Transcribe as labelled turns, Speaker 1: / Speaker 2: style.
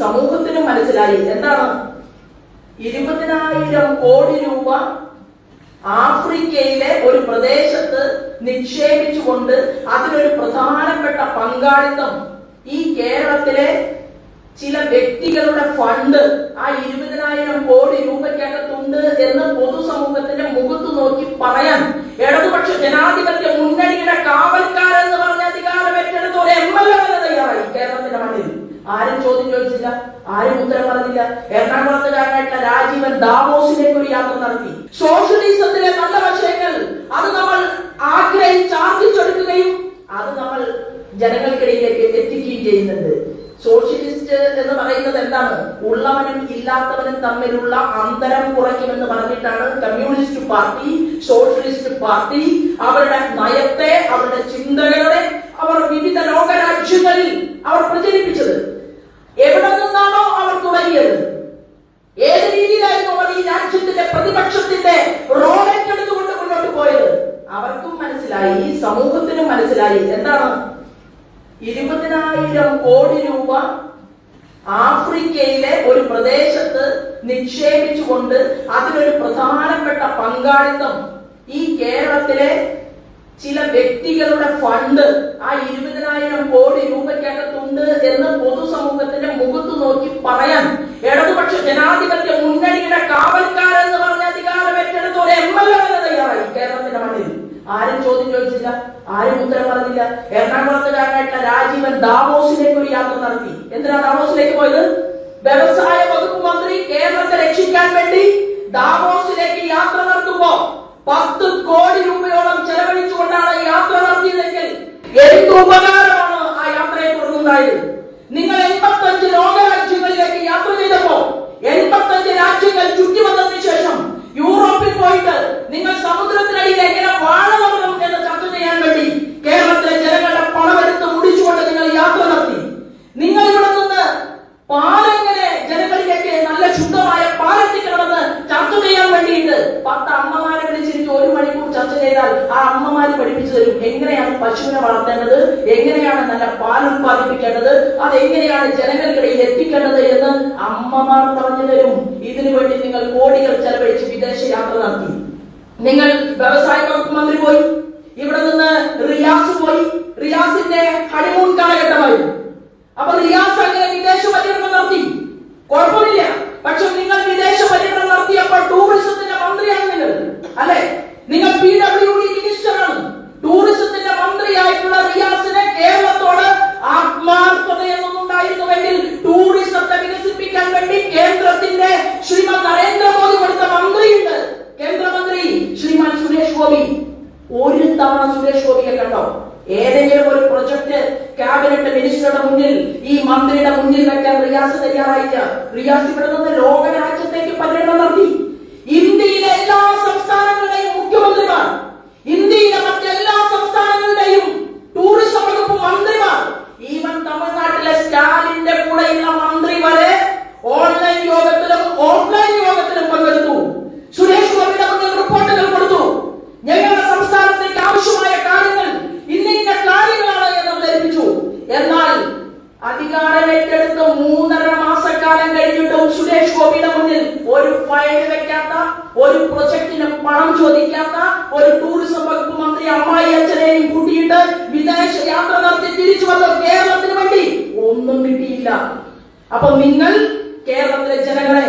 Speaker 1: സമൂഹത്തിനും മനസ്സിലായി. എന്താണ്? ഇരുപതിനായിരം കോടി രൂപ ആഫ്രിക്കയിലെ ഒരു പ്രദേശത്ത് നിക്ഷേപിച്ചുകൊണ്ട് അതിനൊരു പ്രധാനപ്പെട്ട പങ്കാളിത്തം ഈ കേരളത്തിലെ ചില വ്യക്തികളുടെ ഫണ്ട് ആ ഇരുപതിനായിരം കോടി രൂപയ്ക്കകത്തുണ്ട് എന്ന് പൊതുസമൂഹത്തിന്റെ മുഖത്ത് നോക്കി പറയാൻ ഇടതുപക്ഷ ജനാധിപത്യ മുന്നണിയുടെ കാവൽക്കാരെന്ന് പറഞ്ഞ അധികാരം ഏറ്റെടുത്ത ഒരു എം എൽ എ തന്നെ തയ്യാറായി കേരളത്തിന്റെ മണ്ണിൽ ആരും ചോദ്യം ചോദിച്ചില്ല ആരും ഉത്തരം പറഞ്ഞില്ല എറണാകുളത്തുകാരനായിട്ടുള്ള രാജീവൻ ദാവോസിലേക്ക് ഒരു യാത്ര നടത്തി. സോഷ്യലിസത്തിലെ നല്ല വശങ്ങൾ അത് നമ്മൾ ആഗ്രഹിച്ച് ആർജിച്ചെടുക്കുകയും അത് നമ്മൾ ജനങ്ങൾക്കിടയിലേക്ക് എത്തിക്കുകയും ചെയ്യുന്നുണ്ട്. സോഷ്യലിസ്റ്റ് എന്ന് പറയുന്നത് എന്താണ്? ഉള്ളവനും ഇല്ലാത്തവനും തമ്മിലുള്ള അന്തരം കുറയ്ക്കുമെന്ന് പറഞ്ഞിട്ടാണ് കമ്മ്യൂണിസ്റ്റ് പാർട്ടി സോഷ്യലിസ്റ്റ് പാർട്ടി അവരുടെ നയത്തെ അവരുടെ ചിന്തകളെ അവർ വിവിധ ലോകരാജ്യങ്ങളിൽ അവർ പ്രചരിപ്പിച്ചത് ഈ രാജ്യത്തിന്റെ പ്രതിപക്ഷത്തിന്റെ റോൾ ഏറ്റെടുത്തുകൊണ്ട് മുന്നോട്ട് പോയത്. അവർക്കും മനസ്സിലായി ഈ സമൂഹത്തിനും മനസ്സിലായി. എന്താണ്? ഇരുപതിനായിരം കോടി രൂപ ആഫ്രിക്കയിലെ ഒരു പ്രദേശത്ത് നിക്ഷേപിച്ചുകൊണ്ട് അതിനൊരു പ്രധാനപ്പെട്ട പങ്കാളിത്തം ഈ കേരളത്തിലെ ചില വ്യക്തികളുടെ ഫണ്ട് ആ ഇരുപതിനായിരം കോടി രൂപയ്ക്കകത്തുണ്ട് എന്ന് പൊതുസമൂഹത്തിന്റെ മുഖത്ത് നോക്കി പറയാൻ ഇടതുപക്ഷ ജനാധിപത്യ ആരും ഉത്തരം പറഞ്ഞില്ല. എറണാകുളത്തുകാരനായിട്ടുള്ള രാജീവൻ ദാവോസിലേക്ക് ഒരു യാത്ര നടത്തി. എന്തിനാ ദാവോസിലേക്ക് പോയത്? വ്യവസായ വകുപ്പ് മന്ത്രി കേരളത്തെ രക്ഷിക്കാൻ വേണ്ടി ദാവോസിലേക്ക് യാത്ര നടത്തുമ്പോ പത്ത് കോടി രൂപയോളം ചെലവഴിച്ചുകൊണ്ടാണ് യാത്ര നടത്തിയതെങ്കിൽ എന്ത് ഉപകാരമാണ് ആ യാത്രയെ തുടർന്നുണ്ടായത്? നിങ്ങൾ എൺപത്തഞ്ച് ലോകരാജ്യങ്ങളിലേക്ക് യാത്ര ചെയ്തപ്പോ എൺപത്തഞ്ച് രാജ്യങ്ങൾ ചുറ്റി വന്നതിന് ശേഷം യൂറോപ്പിൽ പോയിട്ട് നിങ്ങൾ സമുദ്രത്തിനടിയിൽ എങ്ങനെ വാഴ നടണം എന്ന് ചർച്ച ചെയ്യാൻ വേണ്ടി കേരളത്തിലെ ജനങ്ങളുടെ പണമെടുത്ത് മുടിച്ചുകൊണ്ട് നിങ്ങൾ യാത്ര നടത്തി നിങ്ങൾ ഇവിടെ നിന്ന് പാലെങ്ങനെ ജനങ്ങളിലേക്ക് നല്ല ശുദ്ധമായ പാലെത്തിക്കണമെന്ന് ചർച്ച ചെയ്യാൻ വേണ്ടിയിട്ട് പത്ത് അമ്മമാരെ വിളിച്ചിരിക്കും ഒരു മണിക്കൂർ ചർച്ച ചെയ്താൽ ആ അമ്മമാര് പഠിപ്പിച്ചു തരും. എങ്ങനെയാണ് പശുവിനെ വളർത്തേണ്ടത്? എങ്ങനെയാണ് നല്ല പാൽ ഉത്പാദിപ്പിക്കേണ്ടത് അത് എങ്ങനെയാണ് ജനങ്ങൾക്കിടയിൽ കണ്ടോ ഏതെങ്കിലും ഒരു പ്രൊജക്ട് ക്യാബിനറ്റ് മിനിസ്റ്ററുടെ മുന്നിൽ ഈ മന്ത്രിയുടെ മുന്നിൽ വെക്കാൻ റിയാസ് തയ്യാറായില്ല റിയാസ് ഇവിടെ നിന്ന് ലോകരാജ്യത്തേക്ക് പര്യടനം നടത്തി. സുരേഷ് മുന്നിൽ ഒരു ഫയൽ വെക്കാത്ത ഒരു പ്രൊജക്ടിന് പണം ചോദിക്കാത്ത ഒരു ടൂറിസം വകുപ്പ് മന്ത്രി അമ്മായി അച്ഛനെയും കൂട്ടിയിട്ട് വിദേശ യാത്ര നടത്തി തിരിച്ചു വന്ന കേരളത്തിന് വേണ്ടി ഒന്നും കിട്ടിയില്ല. അപ്പൊ നിങ്ങൾ കേരളത്തിലെ ജനങ്ങളെ